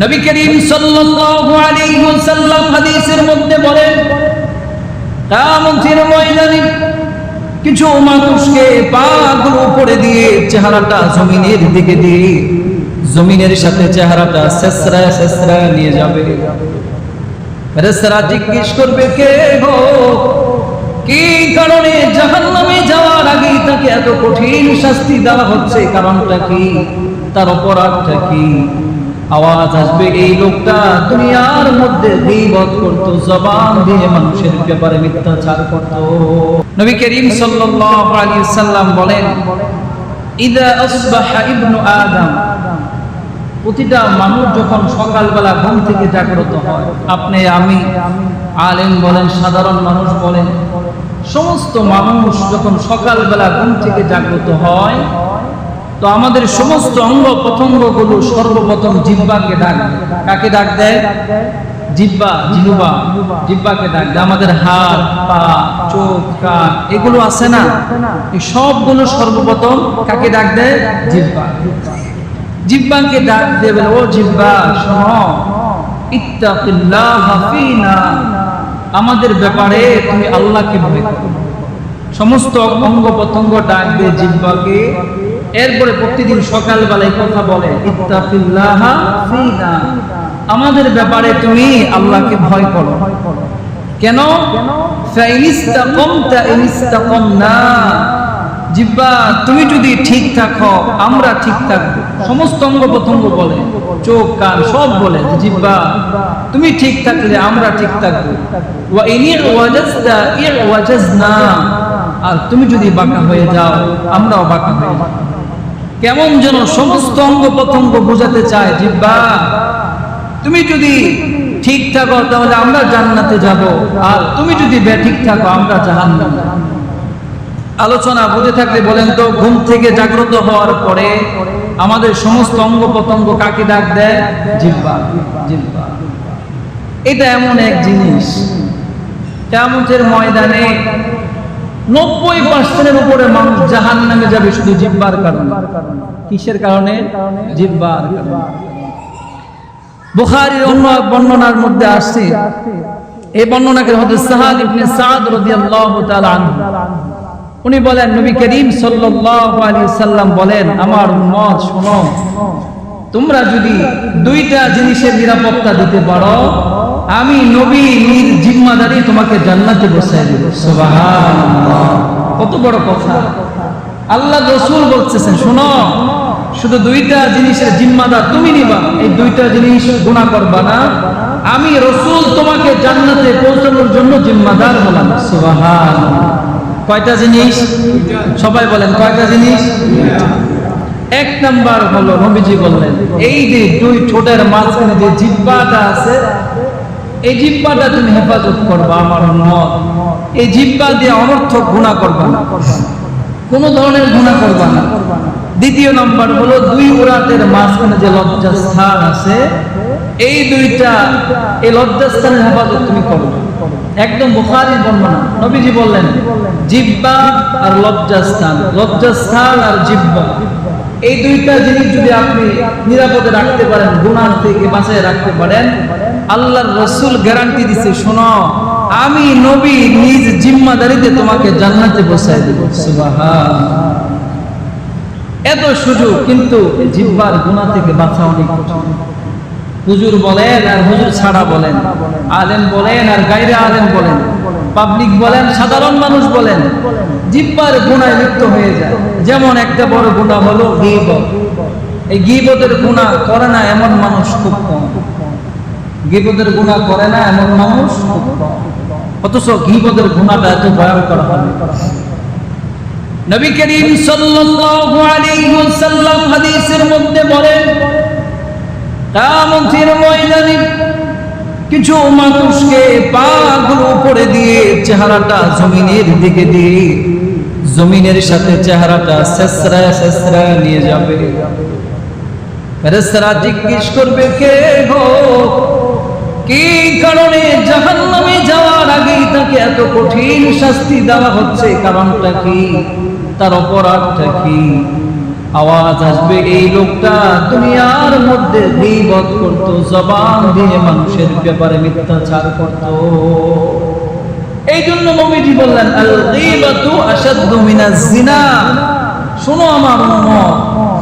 নবী করিম সাল্লাল্লাহু আলাইহি ওয়াসাল্লাম হাদিসের মধ্যে বলেন কিয়ামতের ময়দানে কিছু মানুষকে পাগুলো উপরে দিয়ে চেহারাটা জমিনের দিকে দিয়ে জমিনের সাথে চেহারাটা শেষরা শেষরা নিয়ে যাবে। ফেরেশতারা জিজ্ঞেস করবে, কে গো? কি কারণে জাহান্নামে যাওয়ার আগেই তাকে এত কঠিন শাস্তি দেওয়া হচ্ছে? কারণটা কি? তার অপরাধটা কি? আওয়াজ আসবে এই লোকটা। দুনিয়ার মধ্যে গীবত করত, জবান দিয়ে মানুষের ব্যাপারে মিথ্যাচার করত। নবী করিম সাল্লাল্লাহু আলাইহি সাল্লাম বলেন, ইদা আসবাহা ইবনু আদম। প্রতিটা মানুষ যখন সকালবেলা ঘুম থেকে জাগ্রত হয়, আপনি, আমি, আলেম বলেন, সাধারণ মানুষ বলেন, সমস্ত মানুষ যখন সকালবেলা ঘুম থেকে জাগ্রত হয় তো আমাদের সমস্ত অঙ্গ প্রত্যঙ্গগুলো সর্বপ্রথম জিব্বাকে ডাক। কাকে ডাক দেয়? জিব্বা জিহুবা জিব্বাকে ডাক দেয়। আমাদের হাত, পা, চোখ, কান, এগুলো আছে না? এই সবগুলো সর্বপ্রথম কাকে ডাক দেয়? জিব্বা জিব্বাকে ডাক দিয়ে বলে, ও জিব্বা শোনো। ইত্তাকিল্লাহ ফিনা। আমাদের ব্যাপারে তুমি আল্লাহকে ভয় করো। সমস্ত অঙ্গ প্রত্যঙ্গ ডাক দিয়ে জিব্বাকে এরপরে প্রতিদিন সকালবেলায় কথা বলে আমাদের ব্যাপারে তুমি আল্লাহকে ভয় করো। কেন? জিব্বা, তুমি যদি ঠিক থাকো, আমরা ঠিক থাকব। সমস্ত অঙ্গ প্রত্যঙ্গ বলে, চোখ, কান সব বলে, জিব্বা, তুমি ঠিক থাকলে আমরা ঠিক থাকব। আর তুমি যদি বাঁকা হয়ে যাও, আমরাও বাঁকা হয়ে যাই কেমন যেন সমস্ত অঙ্গ প্রত্যঙ্গ বোঝাতে চায়, জিব্বা। তুমি যদি ঠিক থাকো, তাহলে আমরা জান্নাতে যাব। আর তুমি যদি বেঠিক থাকো, আমরা জাহান্নামে। আলোচনা বুঝে থাকলে বলেন তো, ঘুম থেকে জাগ্রত হওয়ার পরে আমাদের সমস্ত অঙ্গ প্রত্যঙ্গ কাকে ডাক দেয়? জিব্বা জিব্বা। এটা এমন এক জিনিস। কেমতের ময়দানে নব্বই পার্সেন্টের উপরে মানুষ জাহান নামে যাবে শুধু জিব্বার কারণে। কিসের কারণে? জিব্বার অন্য বর্ণনার মধ্যে আসছে, এই বর্ণনাকে সাহাল ইবনে সাদ রাদিয়াল্লাহু তাআলা আনহু। উনি বলেন, নবী করিম সাল্লাল্লাহু আলাইহি সাল্লাম বলেন, আমার উম্মত, শোনো, তোমরা যদি দুইটা জিনিসের নিরাপত্তা দিতে পারো আমি নবী, নির, জিম্মাদারি তোমাকে জান্নাতে বসায় দেব। কত বড় কথা। আল্লাহ রসুল বলতেছেন, শোনো, শুধু দুইটা জিনিসের জিম্মাদার তুমি নিবা, এই দুইটা জিনিস গুণা করবা না। আমি রসুল তোমাকে জান্নাতে পৌঁছানোর জন্য জিম্মাদার হলাম। সুবহানাল্লাহ। কয়টা জিনিস? সবাই বলেন, কয়টা জিনিস? এক নাম্বার হলো নবীজি বললেন, এই যে দুই ঠোঁটের মাঝখানে যে জিব্বাটা আছে এই জিব্বাটা তুমি হেফাজত করবা, আমার মত এই জিব্বা দিয়ে অনর্থক গুণা করবা না। কোন ধরনের গুণা করবা না। দ্বিতীয় নাম্বার হলো দুই উরাতের মাঝখানে যে লজ্জাস্থান আছে, এই দুইটা, এই লজ্জাস্থানের হেফাজত তুমি করবে একদম বুখারী বর্ণনা। নবীজি বললেন, জিব্বা আর লজ্জা স্থান লজ্জাস্থান লজ্জাস্থান আর জিব্বা। এই দুইটা জিনিস যদি আপনি নিরাপদে রাখতে পারেন, গুনাহ থেকে বাঁচায় রাখতে পারেন আল্লাহর রসুল গ্যারান্টি দিচ্ছে শোনো, আমি নবী নিজ জিম্মাদারিতে তোমাকে জান্নাতে বসায় দেব। সুবহান এত সুযোগ, কিন্তু জিব্বার গুনাহ থেকে বাঁচা অনেক হুজুর বলেন আর হুজুর ছাড়া বলেন। আলেম বলেন আর গাইরে আলেম বলেন। পাবলিক বলেন, সাধারণ মানুষ বলেন। জিব্বার গুণায় লিপ্ত হয়ে যায়। যেমন একটা বড় গুণা হলো গিবত। এই গিবতের গুণা করে না এমন মানুষ খুব কম। গিবতের গুণা করে না এমন মানুষ? অথচ গিবতের গুণাটা এত ভয়ঙ্কর নবী করিম সাল্লাল্লাহু আলাইহি ওয়াসাল্লাম হাদিসের মধ্যে বলেন ময়দানে কিছু মানুষকে পাগুলো উপরে দিয়ে চেহারাটা জমিনের দিকে দিয়ে জমিনের সাথে চেহারাটা শেষরা শেষরা নিয়ে যাবে। জিজ্ঞেস করবে, কে গো? কি কারণে জাহান্নামে যাওয়ার আগেই তাকে এত কঠিন শাস্তি দেওয়া হচ্ছে? কারণটা কি? তার অপরাধটা কি? আওয়াজ আসবে, এই লোকটা দুনিয়ার মধ্যে গীবত করত, জবান দিয়ে মানুষের ব্যাপারে মিথ্যাচার করত। এই জন্য নবীজি বললেন, আল গীবাতু আশাদ্দু মিনাজ জিনা। শোনো আমার উম্মত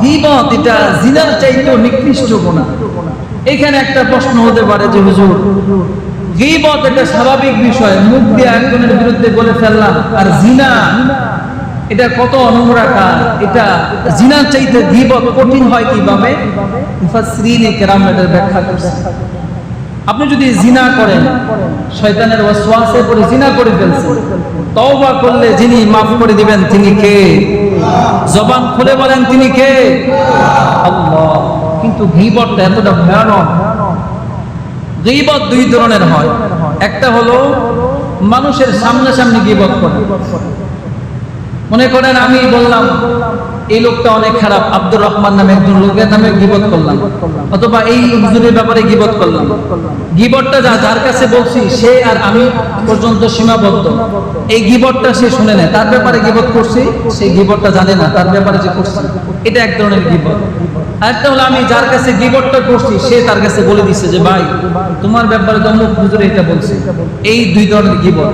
গীবত এটা জিনার চাইতেও নিকৃষ্ট গুনাহ এখানে একটা প্রশ্ন হতে পারে যে, হুজুর, গীবত এটা স্বাভাবিক বিষয়, মুখ দিয়ে একজনের বিরুদ্ধে বলে ফেললাম, আর জিনা, এটা কত অনুমরা কাজ, এটা জিনার চাইতে গীবত কঠিন হয় কীভাবে? কেরাম এটার ব্যাখ্যা করছে। আপনি যদি জিনা করেন, শয়তানের ওয়াসওয়াসে পড়ে জিনা করে ফেলছেন, তওবা করলে যিনি মাফ করে দিবেন, তিনি কে? জবান খুলে বলেন, তিনি কে? আল্লাহ। কিন্তু গীবতটা এতটা ভয়ানক। গীবত দুই ধরনের হয়। একটা হলো মানুষের সামনাসামনি গীবত করে। মনে করেন আমি বললাম, এই লোকটা অনেক খারাপ, আব্দুর রহমান নামে একজন লোকের নামে গিবত করলাম। অথবা এই হুজুরের ব্যাপারে গিবত করলাম। গিবতটা যা, যার কাছে বলছি, সে আর আমি পর্যন্ত সীমাবদ্ধ। এই গিবতটা সে শুনে নেয়। তার ব্যাপারে গিবত করছি সেই গিবতটা জানে না, তার ব্যাপারে যে করছি, এটা এক ধরনের গিবত। আরেকটা হলো আমি যার কাছে গিবতটা করছি, সে তার কাছে বলে দিচ্ছে যে, ভাই, তোমার ব্যাপারে তো অমুক হুজুরে এটা বলছে। এই দুই ধরনের গিবত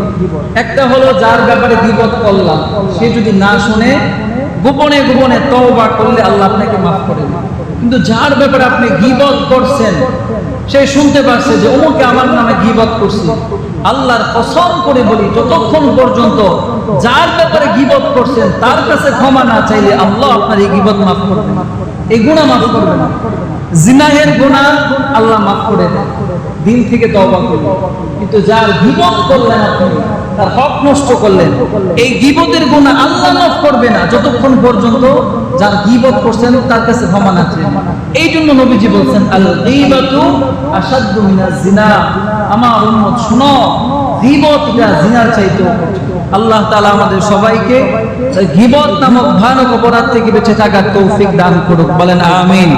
একটা হলো যার ব্যাপারে গিবত করলাম, সে যদি না শুনে, গোপনে গোপনে তওবা করলে আল্লাহ আপনাকে মাফ কিন্তু যার ব্যাপারে আপনি গিবত করছেন, সে শুনতে পারছে যে, অমুকে আমার নামে গিবত করছে। আল্লাহর কসম করে বলি, যতক্ষণ পর্যন্ত যার ব্যাপারে গিবত করছেন, তার কাছে ক্ষমা না চাইলে আল্লাহ আপনার এই গিবত মাফ করবে না এই গুণা মাফ করবে না। জিনাহের গুণা আল্লাহ মাফ করে দেন। দিন থেকে তওবা করবেন কিন্তু যার গিবত করলেন আপনি, তার হক নষ্ট করলেন, এই গিবতের গুণা আল্লাহ মাফ করবে না। যতক্ষণ পর্যন্ত যার গিবত করছেন, তার কাছে ক্ষমা না এই জন্য নবীজি বলছেন, আল গীবাতু আশাদ্দু মিনাজ জিনা। আমার উম্মত, শুনো, গীবত জিনার চাইতেও কঠিন। আল্লাহ তালা আমাদের সবাইকে গিবত নামক ভয়ানক অপরাধ থেকে বেঁচে থাকার তৌফিক দান করুক। বলেন আমিন।